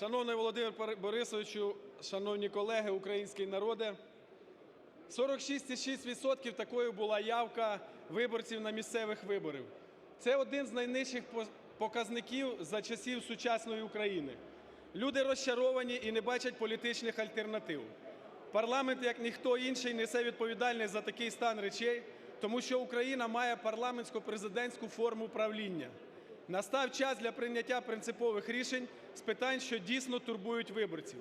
Шановний Володимир Борисовичу, шановні колеги, український народе, 46,6% такою була явка виборців на місцевих виборах. Це один з найнижчих показників за часів сучасної України. Люди розчаровані і не бачать політичних альтернатив. Парламент, як ніхто інший, несе відповідальність за такий стан речей, тому що Україна має парламентсько-президентську форму правління. Настав час для прийняття принципових рішень з питань, що дійсно турбують виборців.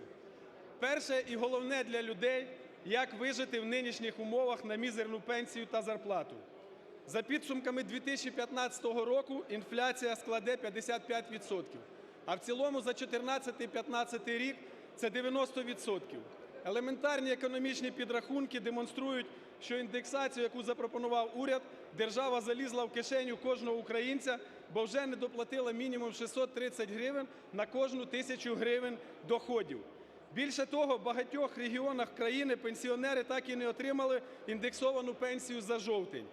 Перше і головне для людей як вижити в нинішніх умовах на мізерну пенсію та зарплату. За підсумками 2015 року інфляція складе 55%, а в цілому за 2014-2015 рік це 90%. Елементарні економічні підрахунки демонструють, що індексацію, яку запропонував уряд, держава залізла в кишеню кожного українця, бо вже не доплатила мінімум 630 гривень на кожну тисячу гривень доходів. Більше того, в багатьох регіонах країни пенсіонери так і не отримали індексовану пенсію за жовтень.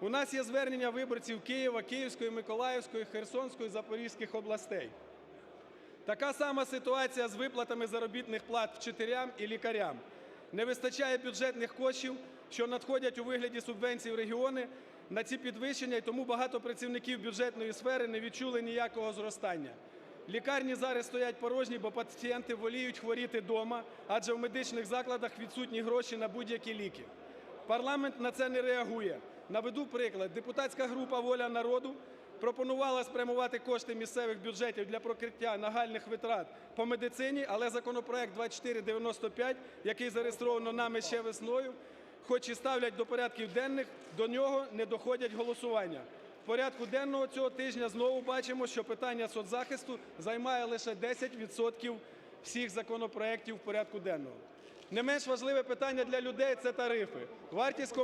У нас є звернення виборців Києва, Київської, Миколаївської, Херсонської, Запорізьких областей. Така сама ситуація з виплатами заробітних плат вчителям і лікарям. Не вистачає бюджетних коштів, що надходять у вигляді субвенцій в регіони на ці підвищення, і тому багато працівників бюджетної сфери не відчули ніякого зростання. Лікарні зараз стоять порожні, бо пацієнти воліють хворіти вдома, адже в медичних закладах відсутні гроші на будь-які ліки. Парламент на це не реагує. Наведу приклад. Депутатська група Воля народу пропонувала спрямувати кошти місцевих бюджетів для прокриття нагальних витрат по медицині, але законопроект 2495, який зареєстровано нами ще весною, хоч і ставлять до порядків денних, до нього не доходять голосування. В порядку денного цього тижня знову бачимо, що питання соцзахисту займає лише 10% всіх законопроєктів в порядку денного. Не менш важливе питання для людей – це тарифи. Вартість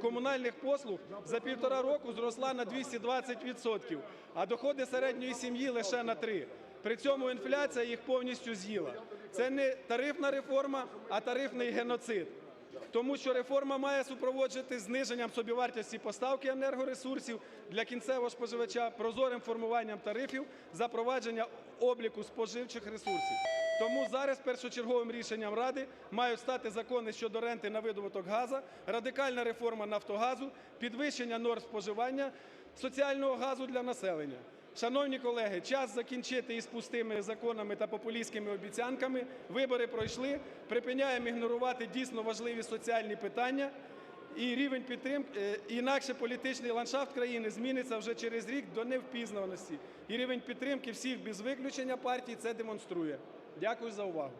комунальних послуг за півтора року зросла на 220%, а доходи середньої сім'ї лише на 3%. При цьому інфляція їх повністю з'їла. Це не тарифна реформа, а тарифний геноцид. Тому що реформа має супроводжувати зниженням собівартості поставки енергоресурсів для кінцевого споживача, прозорим формуванням тарифів, запровадження обліку споживчих ресурсів. Тому зараз першочерговим рішенням Ради мають стати закони щодо ренти на видобуток газу, радикальна реформа Нафтогазу, підвищення норм споживання соціального газу для населення. Шановні колеги, час закінчити із пустими законами та популістськими обіцянками. Вибори пройшли. Припиняємо ігнорувати дійсно важливі соціальні питання. І рівень підтримки, е, інакше політичний ландшафт країни зміниться вже через рік до невпізнаності. І рівень підтримки всіх без виключення партій це демонструє. Дякую за увагу.